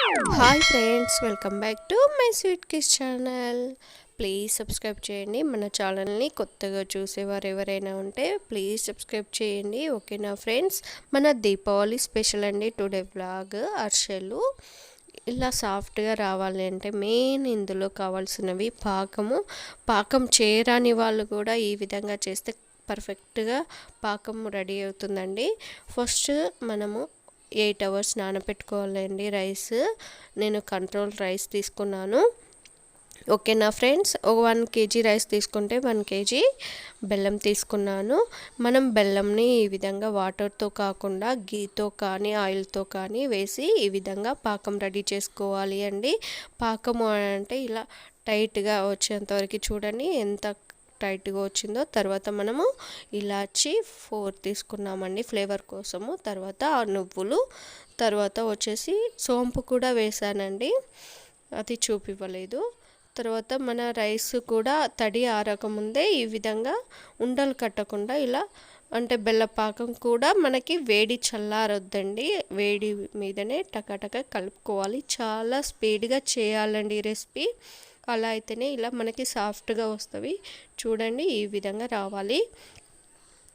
Hi friends welcome back to my sweet kiss channel please subscribe చేయండి. మన ఛానల్ని కొత్తగా చూసేవారు ఎవరైనా ఉంటే ప్లీజ్ సబ్స్క్రైబ్ చేయండి. ఓకేనా ఫ్రెండ్స్ మన దీపావళి స్పెషల్ అండి. టుడే బ్లాగ్ అర్షలు ఇలా సాఫ్ట్గా రావాలి అంటే మెయిన్ ఇందులో కావాల్సినవి పాకము. పాకం చేయరాని వాళ్ళు కూడా ఈ విధంగా చేస్తే పర్ఫెక్ట్గా పాకం రెడీ అవుతుందండి. ఫస్ట్ మనము ఎయిట్ అవర్స్ నానబెట్టుకోవాలండి రైస్. నేను కంట్రోల్ రైస్ తీసుకున్నాను. ఓకేనా ఫ్రెండ్స్? ఒక వన్ కేజీ రైస్ తీసుకుంటే వన్ కేజీ బెల్లం తీసుకున్నాను. మనం బెల్లంని ఈ విధంగా వాటర్తో కాకుండా గీతో కానీ ఆయిల్తో కానీ వేసి ఈ విధంగా పాకం రెడీ చేసుకోవాలి అండి. పాకం అంటే ఇలా టైట్గా వచ్చేంతవరకు చూడండి ఎంత టైట్గా వచ్చిందో తర్వాత మనము ఇలాచి ఫోర్ తీసుకున్నామండి ఫ్లేవర్ కోసము. తర్వాత ఆ నువ్వులు తర్వాత వచ్చేసి సోంపు కూడా వేసానండి. అది చూపివ్వలేదు. తర్వాత మన రైస్ కూడా తడి ఆరకముందే ఈ విధంగా ఉండలు కట్టకుండా ఇలా అంటే బెల్లపాకం కూడా మనకి వేడి చల్లారొద్దండి. వేడి మీదనే టకాటక కలుపుకోవాలి. చాలా స్పీడ్గా చేయాలండి ఈ రెసిపీ. అలా అయితేనే ఇలా మనకి సాఫ్ట్గా వస్తుంది చూడండి ఈ విధంగా రావాలి.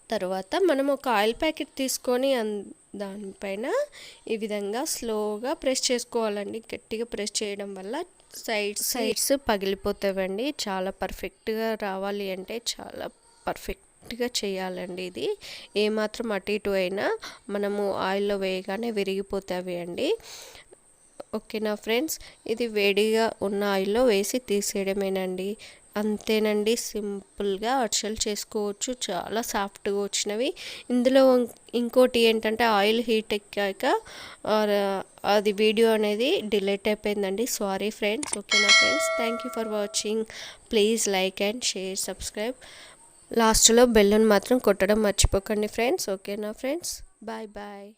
తర్వాత మనం ఒక ఆయిల్ ప్యాకెట్ తీసుకొని దానిపైన ఈ విధంగా స్లోగా ప్రెస్ చేసుకోవాలండి. గట్టిగా ప్రెస్ చేయడం వల్ల సైడ్స్ సైడ్స్ పగిలిపోతావండి. చాలా పర్ఫెక్ట్గా రావాలి అంటే చాలా పర్ఫెక్ట్గా చేయాలండి ఇది. ఏమాత్రం అటు ఇటు అయినా మనము ఆయిల్లో వేయగానే విరిగిపోతావి అండి. ఓకేనా ఫ్రెండ్స్ ఇది వేడిగా ఉన్న ఆయిల్లో వేసి తీసేయడమేనండి. అంతేనండి సింపుల్గా అర్చలు చేసుకోవచ్చు చాలా సాఫ్ట్గా వచ్చినవి. ఇందులో ఇంకోటి ఏంటంటే ఆయిల్ హీట్ ఎక్కాక అది వీడియో అనేది డిలేట్ అయిపోయిందండి. సారీ ఫ్రెండ్స్ ఓకేనా friends thank you for watching. Please like and share subscribe. లాస్ట్లో బెల్లును మాత్రం కొట్టడం మర్చిపోకండి ఫ్రెండ్స్ ఓకేనా ఫ్రెండ్స్ బాయ్ బాయ్.